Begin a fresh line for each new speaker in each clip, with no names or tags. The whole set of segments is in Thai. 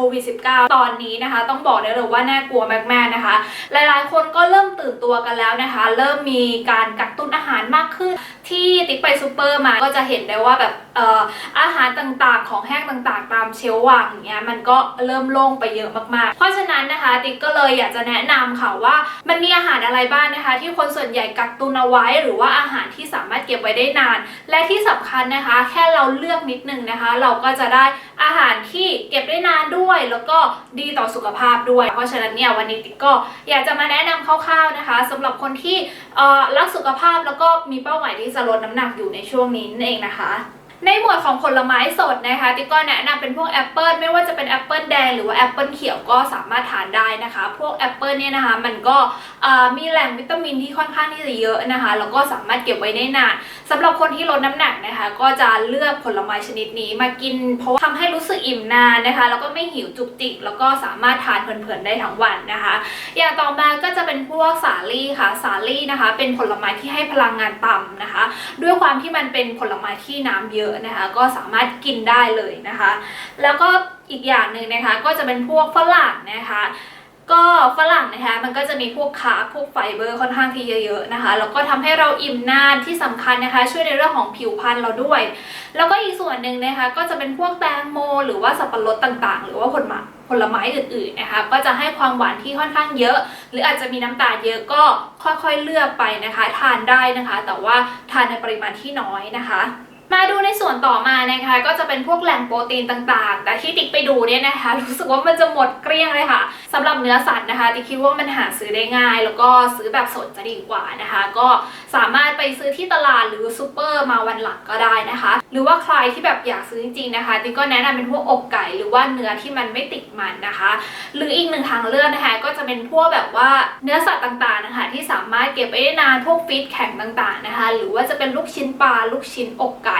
ระบาดโควิด -19 ตอนนี้นะคะ ต้องบอกได้เลยว่าน่ากลัวมากๆนะคะ หลายๆ คนก็เริ่มตื่นตัวกันแล้วนะคะ เริ่มมีการกักตุนอาหารมากขึ้น ที่ติ๊กไปซูเปอร์มาก็จะเห็นได้ว่าแบบเอ่ออาหารต่างๆ ของแห้งต่างๆ ตามเชลวางอย่างเงี้ยมันก็เริ่มโล่งไปเยอะมากๆ เพราะฉะนั้นนะคะติ๊กก็เลยอยากจะแนะนำค่ะว่ามันมีอาหารอะไรบ้างนะคะ ที่คนส่วนใหญ่กักตุนเอาไว้ หรือว่าอาหารที่สามารถเก็บไว้ได้นาน และที่สำคัญนะคะ แค่เราเลือกนิดนึงนะคะ เราก็จะได้อาหารที่เก็บได้นานด้วย แล้วก็ดีต่อสุขภาพด้วย เพราะฉะนั้นเนี่ยวันนี้ติ๊กก็อยากจะมาแนะนำคร่าวๆนะคะสำหรับคนที่เอ่อรักสุขภาพแล้วก็มีเป้าหมายที่จะลดน้ำหนักอยู่ในช่วงนี้นั่นเองนะคะ ในหมวดของผลไม้สดนะคะ ติ๊กก็แนะนำเป็นพวกแอปเปิลไม่ว่าจะเป็นแอปเปิลแดงหรือว่าแอปเปิลเขียวก็สามารถทานได้นะคะ พวกแอปเปิลเนี่ยนะคะ มันก็มีแหล่งวิตามินที่ค่อนข้างที่จะเยอะนะคะ แล้วก็สามารถเก็บไว้ได้นานสำหรับคนที่ลดน้ำหนักนะคะ ก็จะเลือกผลไม้ชนิดนี้มากิน เพราะว่าทำให้รู้สึกอิ่มนานนะคะ แล้วก็ไม่หิวจุกจิก แล้วก็สามารถทานเพลินๆได้ทั้งวันนะคะ อย่างต่อมาก็จะเป็นพวกสาลี่ค่ะ สาลี่นะคะ เป็นผลไม้ที่ให้พลังงานต่ำนะคะ ด้วยความที่มันเป็นผลไม้ที่น้ำเยอะนะคะก็สามารถกินได้เลยนะคะ แล้วก็อีกอย่างหนึ่งนะคะก็จะเป็นพวกฝรั่งนะคะก็ฝรั่งนะคะมันก็จะมีพวกคาร์บพวกไฟเบอร์ค่อนข้างที่เยอะๆนะคะแล้วก็ทำให้เราอิ่มนานที่สำคัญนะคะ ช่วยในเรื่องของผิวพรรณเราด้วย แล้วก็อีกส่วนหนึ่งนะคะก็จะเป็นพวกแตงโม หรือว่าสับปะรดต่างๆ หรือว่าผลไม้ผลไม้อื่นๆนะคะก็จะให้ความหวานที่ค่อนข้างเยอะ หรืออาจจะมีน้ำตาลเยอะก็ค่อยๆเลือกไปนะคะ ทานได้นะคะ แต่ว่าทานในปริมาณที่น้อยนะคะ มาดูในส่วนต่อมานะคะก็จะเป็นพวกแหล่งโปรตีนต่างๆ แต่ที่ติ๊กไปดูเนี่ยนะคะ รู้สึกว่ามันจะหมดเกลี้ยงเลยค่ะสำหรับเนื้อสัตว์นะคะติ๊กคิดว่ามันหาซื้อได้ง่าย แล้วก็ซื้อแบบสดจะดีกว่านะคะ ก็สามารถไปซื้อที่ตลาดหรือซูเปอร์มาวันหลังก็ได้นะคะ หรือว่าใครที่แบบอยากซื้อจริงๆนะคะติ๊กก็แนะนำเป็นพวกอกไก่หรือว่าเนื้อที่มันไม่ติดมันนะคะ หรืออีกหนึ่งทางเลือกนะคะ ก็จะเป็นพวกแบบว่าเนื้อสัตว์ต่างๆนะคะที่สามารถเก็บไว้ได้นานพวกฟีดแข็งต่างๆนะคะ หรือว่าจะเป็นลูกชิ้นปลาลูกชิ้นอกไก่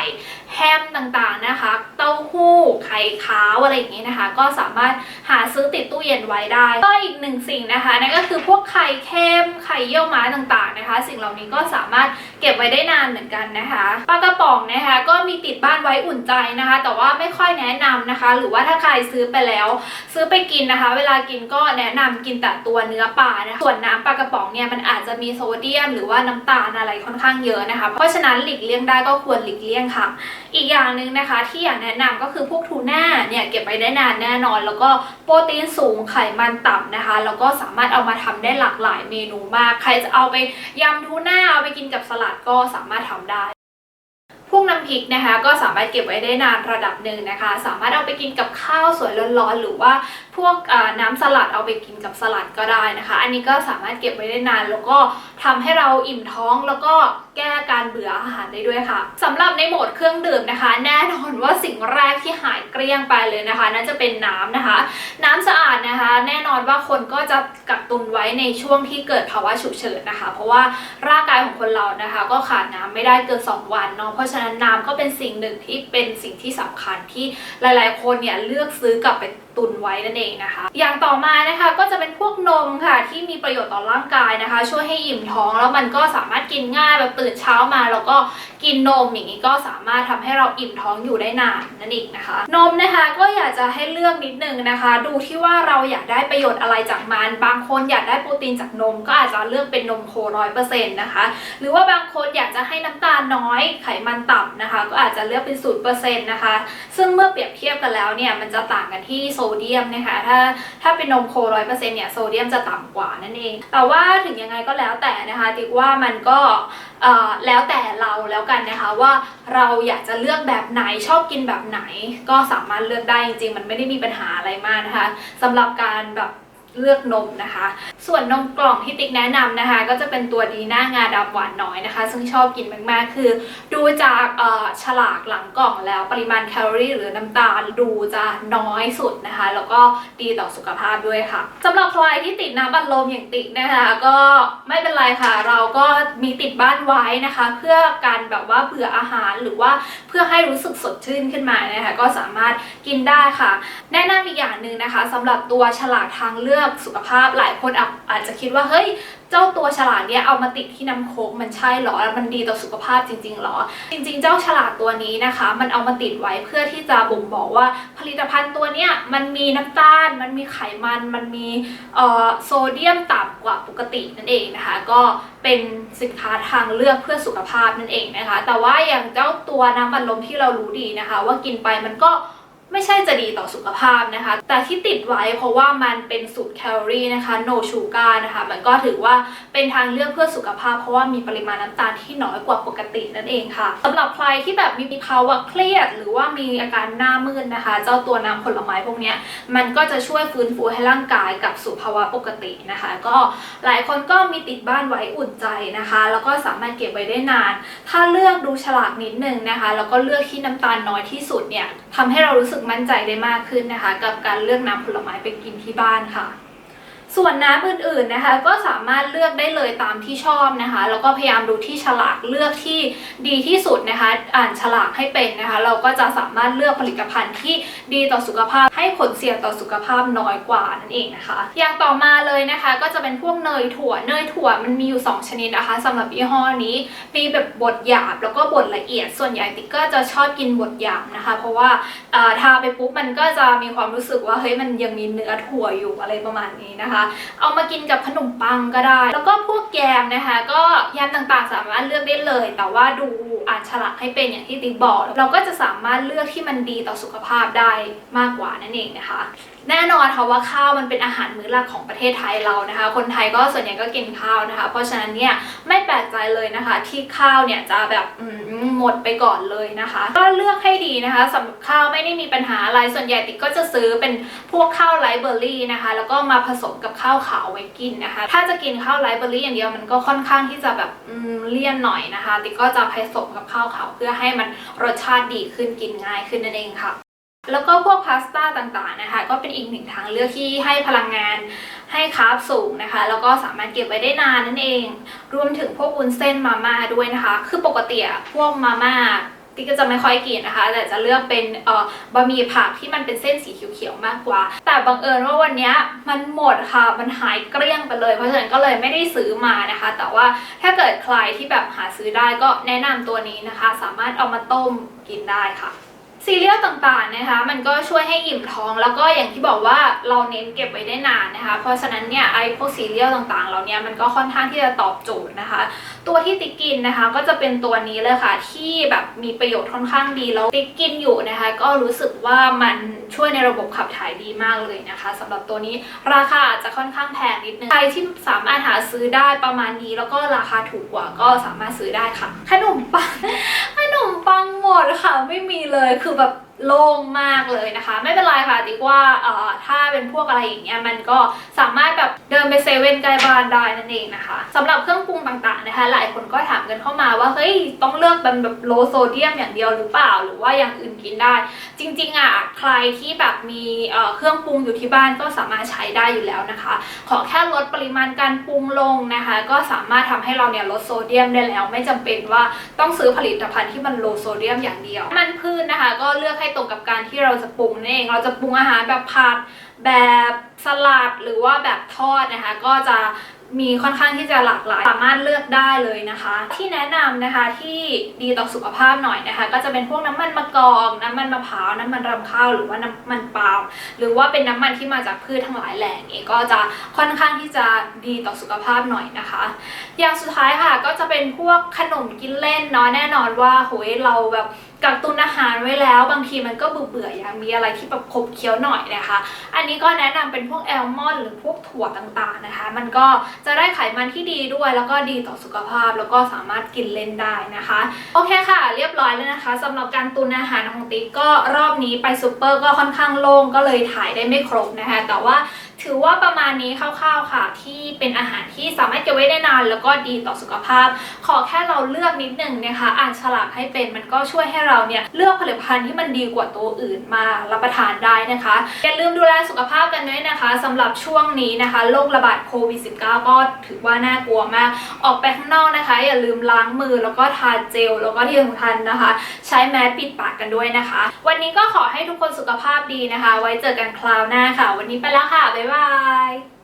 แฮมต่างๆนะคะ เต้าหู้ไข่ขาวอะไรอย่างนี้นะคะ ก็สามารถหา ติดตู้เย็นไว้ได้ ก็อีกหนึ่งสิ่งนะคะนั่นก็คือพวกไข่เค็มไข่เยี่ยวม้าต่างๆนะคะ สิ่งเหล่านี้ก็สามารถเก็บไว้ได้นานเหมือนกันนะคะปลากระป๋องนะคะ ก็มีติดบ้านไว้อุ่นใจนะคะ แต่ว่าไม่ค่อยแนะนำนะคะ หรือว่าถ้าใครซื้อไปแล้ว ซื้อไปกินนะคะ เวลากินก็แนะนำกินแต่ตัวเนื้อปลานะคะส่วนน้ำปลากระป๋องเนี่ยมันอาจจะมีโซเดียม หรือว่าน้ำตาลอะไรค่อนข้างเยอะนะคะ เพราะฉะนั้นหลีกเลี่ยงได้ก็ควรหลีกเลี่ยงค่ะ อีกอย่างหนึ่งนะคะ ที่อยากแนะนำก็คือพวกทูน่าเนี่ยเก็บไว้ได้นานแน่นอน แล้วก็โปรตีนสูงไขมันต่ำนะคะ แล้วก็สามารถเอามาทำได้หลากหลายเมนูมาก ใครจะเอาไปยำทูน่าเอาไปกินกับสลัดก็สามารถทำได้พวกน้ำพริกนะคะก็สามารถเก็บไว้ได้นานระดับหนึ่งนะคะ สามารถเอาไปกินกับข้าวสวยร้อนๆหรือว่าพวกน้ำสลัดเอาไปกินกับสลัดก็ได้นะคะ อันนี้ก็สามารถเก็บไว้ได้นาน แล้วก็ทำให้เราอิ่มท้องแล้วก็ แก้การเบื่ออาหารได้ด้วยค่ะสำหรับในโหมดเครื่องดื่มนะคะ แน่นอนว่าสิ่งแรกที่หายเกลี้ยงไปเลยนะคะนั่นจะเป็นน้ำนะคะ น้ำสะอาดนะคะ แน่นอนว่าคนก็จะกักตุนไว้ในช่วงที่เกิดภาวะฉุกเฉินนะคะ เพราะว่าร่างกายของคนเรานะคะ ก็ขาดน้ำไม่ได้เกิน 2 วันเนาะเพราะฉะนั้นน้ำก็เป็นสิ่งหนึ่งที่เป็นสิ่งที่สำคัญที่หลาย ๆ คนเนี่ยเลือกซื้อกลับไปตุนไว้นั่นเองนะคะ อย่างต่อมานะคะก็จะเป็นพวกนมค่ะที่มีประโยชน์ต่อร่างกายนะคะ ช่วยให้อิ่มท้องแล้วมันก็สามารถกินง่ายแบบตื่นเช้ามาแล้วก็ กินนมอย่างนี้ก็สามารถทำให้เราอิ่มท้องอยู่ได้นานนั่นเองนะคะ นมนะคะก็อยากจะให้เลือกนิดนึงนะคะ ดูที่ว่าเราอยากได้ประโยชน์อะไรจากมัน บางคนอยากได้โปรตีนจากนม ก็อาจจะเลือกเป็นนมโคร้อยเปอร์เซ็นต์นะคะ หรือว่าบางคนอยากจะให้น้ำตาลน้อยไขมันต่ำนะคะ ก็อาจจะเลือกเป็นศูนย์เปอร์เซ็นต์นะคะ ซึ่งเมื่อเปรียบเทียบกันแล้วเนี่ยมันจะต่างกันที่โซเดียมนะคะถ้าถ้าเป็นนมโคร้อยเปอร์เซ็นต์เนี่ยโซเดียมจะต่ำกว่านั่นเอง แต่ว่าถึงยังไงก็แล้วแต่นะคะติ๊กว่ามันก็ แล้วแต่เราแล้วกันนะคะว่าเราอยากจะเลือกแบบไหนชอบกินแบบไหน ก็สามารถเลือกได้จริงๆ มันไม่ได้มีปัญหาอะไรมากนะคะสำหรับการแบบ เลือกนมนะคะ ส่วนนมกล่องที่ติ๊กแนะนำนะคะ ก็จะเป็นตัวดีหน้างาดำหวานน้อยนะคะ ซึ่งชอบกินมากๆ คือ ดูจากฉลากหลังกล่องแล้วปริมาณแคลอรี่หรือน้ำตาลดูจะน้อยสุดนะคะ แล้วก็ดีต่อสุขภาพด้วยค่ะสำหรับใครที่ติดน้ำบัดลมอย่างติ๊กนะคะ ก็ไม่เป็นไรค่ะ เราก็มีติดบ้านไว้นะคะ เพื่อการแบบว่าเบื่ออาหารหรือว่าเพื่อให้รู้สึกสดชื่นขึ้นมานะคะก็สามารถกินได้ค่ะ แนะนำอีกอย่างหนึ่งนะคะสำหรับตัวฉลากทางเลือกอกสุขภาพหลายคนอาจจะคิดว่าเฮ้ยเจ้าตัวฉลากเนี้ยเอามาติดที่น้ำโค้กมันใช่หรอแล้วมันดีต่อสุขภาพจริงๆหรอ จริงๆ เจ้าฉลากตัวนี้นะคะ มันเอามาติดไว้เพื่อที่จะบ่งบอกว่าผลิตภัณฑ์ตัวเนี้ยมันมีน้ำตาล มันมีไขมัน มันมีโซเดียมต่ำกว่าปกตินั่นเองนะคะ ก็เป็นสินค้าทางเลือกเพื่อสุขภาพนั่นเองนะคะ แต่ว่าอย่างเจ้าตัวน้ำอัดลมที่เรารู้ดีนะคะ ว่ากินไปมันก็ ไม่ใช่จะดีต่อสุขภาพนะคะ แต่ที่ติดไว้เพราะว่ามันเป็นสูตรแคลอรี่นะคะ no sugar นะคะ มันก็ถือว่าเป็นทางเลือกเพื่อสุขภาพ เพราะว่ามีปริมาณน้ำตาลที่น้อยกว่าปกตินั่นเองค่ะสำหรับใครที่แบบมีภาวะเครียด หรือว่ามีอาการหน้ามืดนะคะ เจ้าตัวน้ำผลไม้พวกนี้มันก็จะช่วยฟื้นฟูให้ร่างกายกลับสู่ภาวะปกตินะคะ ก็หลายคนก็มีติดบ้านไว้อุ่นใจนะคะ แล้วก็สามารถเก็บไว้ได้นาน ถ้าเลือกดูฉลากนิดนึงนะคะแล้วก็เลือกที่น้ำตาลน้อยที่สุดเนี่ยทำให้เรารู้สึกมั่นใจได้มากขึ้นนะคะ กับการเลือกน้ำผลไม้ไปกินที่บ้านค่ะ ส่วนน้ำอื่นๆนะคะก็สามารถเลือกได้เลยตามที่ชอบนะคะ แล้วก็พยายามดูที่ฉลากเลือกที่ดีที่สุดนะคะ อ่านฉลากให้เป็นนะคะ เราก็จะสามารถเลือกผลิตภัณฑ์ที่ดีต่อสุขภาพ ให้ผลเสียต่อสุขภาพน้อยกว่านั่นเองนะคะ อย่างต่อมาเลยนะคะก็จะเป็นพวกเนยถั่วเนยถั่วมันมีอยู่ 2 ชนิดนะคะสำหรับยี่ห้อนี้มีแบบบดหยาบแล้วก็บดละเอียด ส่วนใหญ่ติ๊กก็จะชอบกินบดหยาบนะคะ เพราะว่าทาไปปุ๊บมันก็จะมีความรู้สึกว่าเฮ้ยมันยังมีเนื้อถั่วอยู่อะไรประมาณนี้นะคะเอามากินกับขนมปังก็ได้ แล้วก็พวกแยมนะคะ ก็แยมต่างๆ สามารถเลือกได้เลย แต่ว่าดูอ่านฉลากให้เป็นอย่างที่ติ๊กบอก เราก็จะสามารถเลือกที่มันดีต่อสุขภาพได้มากกว่านั่นเองนะคะ แน่นอนค่ะว่าข้าวมันเป็นอาหารมื้อหลักของประเทศไทยเรานะคะ คนไทยก็ส่วนใหญ่ก็กินข้าวนะคะ เพราะฉะนั้นเนี่ยไม่แปลกใจเลยนะคะ ที่ข้าวเนี่ยจะแบบหมดไปก่อนเลยนะคะ ก็เลือกให้ดีนะคะสำหรับข้าวไม่ได้มีปัญหาอะไรส่วนใหญ่ติ๊กก็จะซื้อเป็นพวกข้าวไรเบอร์รี่นะคะ แล้วก็มาผสมกับข้าวขาวไว้กินนะคะ ถ้าจะกินข้าวไรเบอร์รี่อย่างเดียวมันก็ค่อนข้างที่จะแบบเลี่ยนหน่อยนะคะ ติ๊กก็จะผสมกับข้าวขาวเพื่อให้มันรสชาติดีขึ้นกินง่ายขึ้นนั่นเองค่ะ แล้วก็พวกพาสต้าต่างๆนะคะ ก็เป็นอีกหนึ่งทางเลือกที่ให้พลังงานให้คาร์บสูงนะคะ แล้วก็สามารถเก็บไว้ได้นานนั่นเอง รวมถึงพวกวุ้นเส้นมาม่าด้วยนะคะ คือปกติพวกมาม่าติ๊กก็จะไม่ค่อยกินนะคะ แต่จะเลือกเป็นเอ่อบะหมี่ผักที่มันเป็นเส้นสีเขียวๆมากกว่า แต่บังเอิญว่าวันนี้มันหมดค่ะ มันหายเกลี้ยงไปเลย เพราะฉะนั้นก็เลยไม่ได้ซื้อมานะคะ แต่ว่าถ้าเกิดใครที่แบบหาซื้อได้ก็แนะนำตัวนี้นะคะ สามารถเอามาต้มกินได้ค่ะ ซีเรียลต่างๆนะคะ มันก็ช่วยให้อิ่มท้อง แล้วก็อย่างที่บอกว่าเราเน้นเก็บไว้ได้นานนะคะ เพราะฉะนั้นเนี่ยไอพวกซีเรียลต่างๆ เราเนี่ยมันก็ค่อนข้างที่จะตอบโจทย์นะคะ ตัวที่ติ๊กกินนะคะก็จะเป็นตัวนี้เลยค่ะ ที่แบบมีประโยชน์ค่อนข้างดีแล้วติ๊กกินอยู่นะคะ ก็รู้สึกว่ามันช่วยในระบบขับถ่ายดีมากเลยนะคะสำหรับตัวนี้ราคาอาจจะค่อนข้างแพงนิดนึงใครที่สามารถหาซื้อได้ประมาณนี้ แล้วก็ราคาถูกกว่าก็สามารถซื้อได้ค่ะ ขนมปังขนมปังหมดค่ะ ไม่มีเลยคือแบบโล่งมากเลยนะคะ ไม่เป็นไรค่ะติ๊กว่าเอ่อถ้าเป็นพวกอะไรอย่างเงี้ยมันก็สามารถแบบเดินไปเซเว่นใกล้บ้านได้นั่นเองนะคะสำหรับเครื่องปรุงต่างๆนะคะ หลายคนก็ถามกันเข้ามาว่าเฮ้ยต้องเลือกเป็นแบบโลโซเดียมอย่างเดียวหรือเปล่า หรือว่าอย่างอื่นกินได้ จริงๆอะใครที่แบบมีเอ่อเครื่องปรุงอยู่ที่บ้านก็สามารถใช้ได้อยู่แล้วนะคะ ขอแค่ลดปริมาณการปรุงลงนะคะ ก็สามารถทำให้เราเนี่ยลดโซเดียมได้แล้ว ไม่จำเป็นว่าต้องซื้อผลิตภัณฑ์ที่มันโลโซเดียมอย่างเดียวมันพืชนะคะ ก็เลือกให้ตรงกับการที่เราจะปรุงนั่นเอง เราจะปรุงอาหารแบบผัดแบบสลัดหรือว่าแบบทอดนะคะ ก็จะมีค่อนข้างที่จะหลากหลาย สามารถเลือกได้เลยนะคะ ที่แนะนำนะคะที่ดีต่อสุขภาพหน่อยนะคะ ก็จะเป็นพวกน้ำมันมะกอกน้ำมันมะพร้าวน้ำมันรำข้าวหรือว่าน้ำมันปาล์มหรือว่าเป็นน้ำมันที่มาจากพืชทั้งหลายแหล่งนี้ก็จะค่อนข้างที่จะดีต่อสุขภาพหน่อยนะคะ อย่างสุดท้ายค่ะก็จะเป็นพวกขนมกินเล่นเนาะแน่นอนว่าโหยเราแบบ กักตุนอาหารไว้แล้วบางทีมันก็เบื่อเบื่ออยากมีอะไรที่แบบขบเคี้ยวหน่อยนะคะ อันนี้ก็แนะนำเป็นพวกแอลมอนหรือพวกถั่วต่างๆนะคะ มันก็จะได้ไขมันที่ดีด้วย แล้วก็ดีต่อสุขภาพ แล้วก็สามารถกินเล่นได้นะคะ โอเคค่ะ เรียบร้อยแล้วนะคะสำหรับการตุนอาหารของติ๊กก็รอบนี้ไปซูเปอร์ก็ค่อนข้างโล่งก็เลยถ่ายได้ไม่ครบนะคะ แต่ว่า ถือว่าประมาณนี้คร่าวๆค่ะ ที่เป็นอาหารที่สามารถเก็บไว้ได้นาน แล้วก็ดีต่อสุขภาพ ขอแค่เราเลือกนิดหนึ่งนะคะ อ่านฉลากให้เป็นมันก็ช่วยให้เราเนี่ยเลือกผลิตภัณฑ์ที่มันดีกว่าตัวอื่นมารับประทานได้นะคะอย่าลืมดูแลสุขภาพกันด้วยนะคะสำหรับช่วงนี้นะคะโรคระบาดโควิด -19 ก็ถือว่าน่ากลัวมาก ออกไปข้างนอกนะคะ อย่าลืมล้างมือแล้วก็ทาเจล แล้วก็ที่สำคัญนะคะ ใช้แมสปิดปากกันด้วยนะคะ วันนี้ก็ขอให้ทุกคนสุขภาพดีนะคะ ไว้เจอกันคราวหน้าค่ะ วันนี้ไปแล้วค่ะบ๊ายบาย bye.